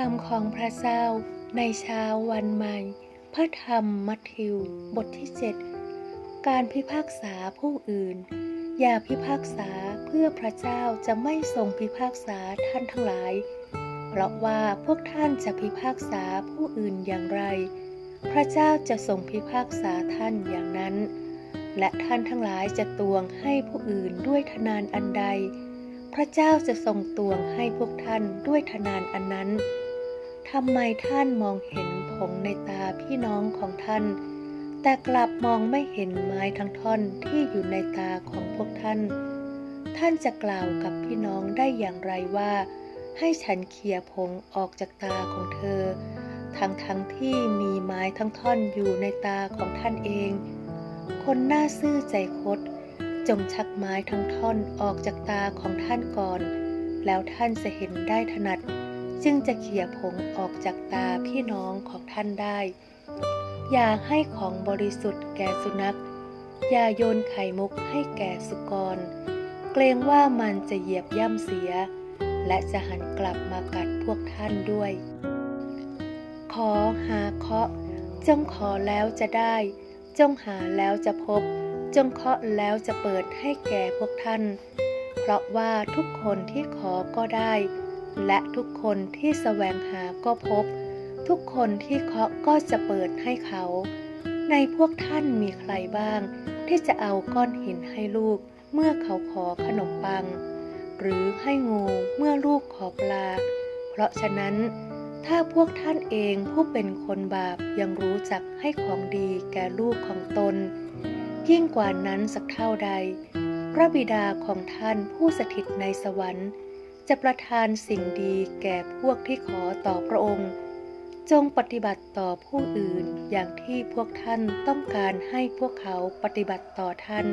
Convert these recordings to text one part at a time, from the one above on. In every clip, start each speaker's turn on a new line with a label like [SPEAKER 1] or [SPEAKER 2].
[SPEAKER 1] คำของพระเจ้าในเช้าวันใหม่ พระธรรมมัทธิว บทที่ 7 การพิพากษาผู้อื่น อย่าพิพากษาเพื่อพระเจ้าจะไม่ทรงพิพากษาท่านทั้งหลาย เพราะว่าพวกท่านจะพิพากษาผู้อื่นอย่างไร พระเจ้าจะทรงพิพากษาท่านอย่างนั้น และท่านทั้งหลายจะตวงให้ผู้อื่นด้วยทนานอันใด พระเจ้าจะทรงตวงให้พวกท่านด้วยทนานอันนั้น ทำไมท่านมองเห็นผงในตาพี่น้องของท่าน แต่กลับมองไม่เห็นไม้ทั้งท่อนที่อยู่ในตาของพวกท่าน ท่านจะกล่าวกับพี่น้องได้อย่างไรว่า ให้ฉันเขี่ยผงออกจากตาของเธอ ทั้งทั้งที่มีไม้ทั้งท่อนอยู่ในตาของท่านเอง คนหน้าซื่อใจคดจงชักไม้ทั้งท่อนออกจากตาของท่านก่อน แล้วท่านจะเห็นได้ถนัด จึงจะเขี่ยผงออกจากตาพี่น้องของท่านได้ อย่าให้ของบริสุทธิ์แก่สุนัข อย่าโยนไข่มุกให้แก่สุกร เกรงว่ามันจะเหยียบย่ำเสีย และจะหันกลับมากัดพวกท่านด้วย ขอหาเคาะ จงขอแล้วจะได้ จงหาแล้วจะพบ จงเคาะแล้วจะเปิดให้แก่พวกท่าน เพราะว่าทุกคนที่ขอก็ได้ และทุกคนที่แสวงหาก็พบ ทุกคนที่เคาะก็จะเปิดให้เขา ในพวกท่านมีใครบ้าง ที่จะเอาก้อนหินให้ลูก เมื่อเขาขอขนมปัง หรือให้งูเมื่อลูกขอปลา เพราะฉะนั้น ถ้าพวกท่านเองผู้เป็นคนบาปยังรู้จักให้ของดีแก่ลูกของตน ยิ่งกว่านั้นสักเท่าใด พระบิดาของท่านผู้สถิตในสวรรค์ จะประทานสิ่งดีแก่พวกที่ขอต่อพระองค์ จงปฏิบัติต่อผู้อื่นอย่างที่พวกท่านต้องการให้พวกเขาปฏิบัติต่อท่าน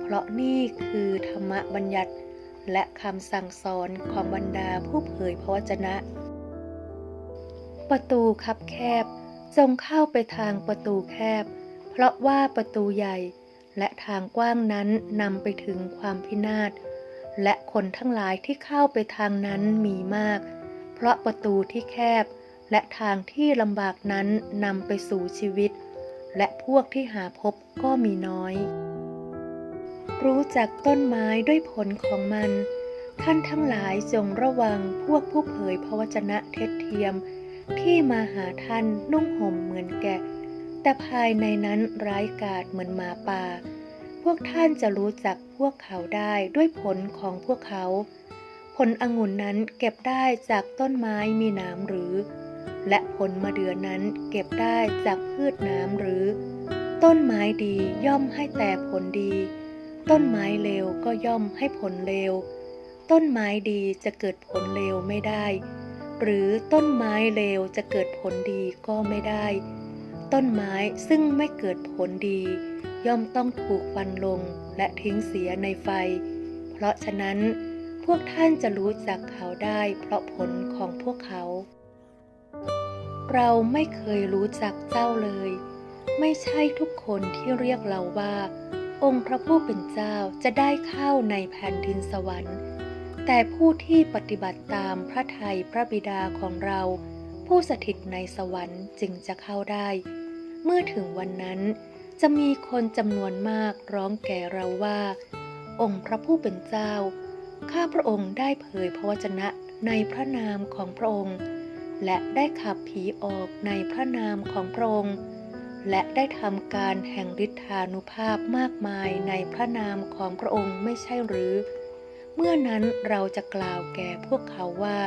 [SPEAKER 1] เพราะนี่คือธรรมบัญญัติ และคำสั่งสอนของบรรดาผู้เผยพระวจนะ ประตูคับแคบ จงเข้าไปทางประตูแคบ เพราะว่าประตูใหญ่และทางกว้างนั้นนำไปถึงความพินาศ และคนทั้งหลายที่เข้าไปทางนั้นมีมาก เพราะประตูที่แคบ และทางที่ลำบากนั้นนำไปสู่ชีวิต และพวกที่หาพบก็มีน้อย รู้จักต้นไม้ด้วยผลของมัน ท่านทั้งหลายจงระวังพวกผู้เผยพระวจนะเท็จเทียม ที่มาหาท่านนุ่งห่มเหมือนแกะ แต่ภายในนั้นร้ายกาจเหมือนหมาป่า พวกท่านจะรู้จักพวกเขาได้ด้วยผลของพวกเขา ผลองุ่นนั้นเก็บได้จากต้นไม้มีนามหรือ และผลมะเดื่อนั้นเก็บได้จากพืชน้ำหรือ ต้นไม้ดีย่อมให้แต่ผลดี ต้นไม้เลวก็ย่อมให้ผลเลว ต้นไม้ดีจะเกิดผลเลวไม่ได้ หรือต้นไม้เลวจะเกิดผลดีก็ไม่ได้ ต้นไม้ซึ่งไม่เกิดผลดี ย่อมต้องถูกฟันลงและทิ้งเสียในไฟ เพราะฉะนั้นพวกท่านจะรู้จักเขาได้เพราะผลของพวกเขา เราไม่เคยรู้จักเจ้าเลย ไม่ใช่ทุกคนที่เรียกเราว่า องค์พระผู้เป็นเจ้าจะได้เข้าในแผ่นดินสวรรค์ แต่ผู้ที่ปฏิบัติตามพระทัยพระบิดาของเรา ผู้สถิตในสวรรค์จึงจะเข้าได้ เมื่อถึงวันนั้น จะมีคนจำนวนมากร้องแก่เราว่า องค์พระผู้เป็นเจ้า ข้าพระองค์ได้เผยพระวจนะในพระนามของพระองค์ และได้ขับผีออกในพระนามของพระองค์ และได้ทำการแห่งฤทธานุภาพมากมายในพระนามของพระองค์ไม่ใช่หรือ เมื่อนั้นเราจะกล่าวแก่พวกเขาว่า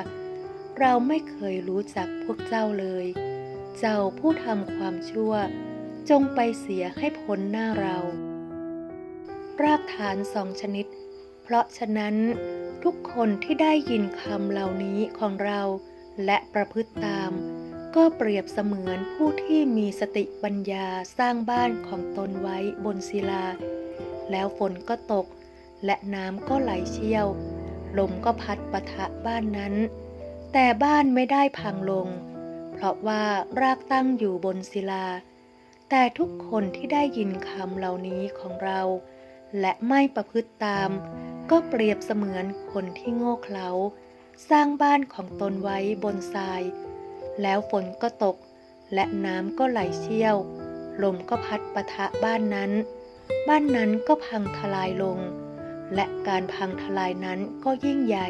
[SPEAKER 1] เราไม่เคยรู้จักพวกเจ้าเลย เจ้าผู้ทำความชั่ว จงไปเสียให้พ้นหน้าเรา รากฐานสองชนิด เพราะฉะนั้นทุกคนที่ได้ยินคำเหล่านี้ของเรา และประพฤติตาม ก็เปรียบเสมือนผู้ที่มีสติปัญญาสร้างบ้านของตนไว้บนศิลา แล้วฝนก็ตก และน้ำก็ไหลเชี่ยว ลมก็พัดปะทะบ้านนั้น แต่บ้านไม่ได้พังลง เพราะว่ารากตั้งอยู่บนศิลา แต่ทุกคนที่ได้ยินคำเหล่านี้ของเรา และไม่ประพฤติตาม ก็เปรียบเสมือนคนที่โง่เขลาสร้างบ้านของตนไว้บนทราย แล้วฝนก็ตก และน้ำก็ไหลเชี่ยว ลมก็พัดปะทะบ้านนั้น บ้านนั้นก็พังทลายลง และการพังทลายนั้นก็ยิ่งใหญ่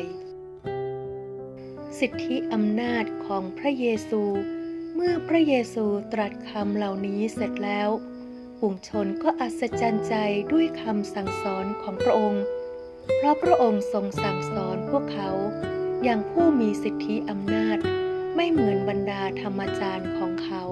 [SPEAKER 1] สิทธิอำนาจของพระเยซู มื่อพระเยซูตรัสคำเหล่านี้เสร็จแล้วปุงชนก็อัศจรรย์ใจด้วยคำสั่งสอนของพระองค์ เพราะพระองค์ทรงสั่งสอนพวกเขาอย่างผู้มีสิทธิอำนาจ ไม่เหมือนบรรดาธรรมจารย์ของเขา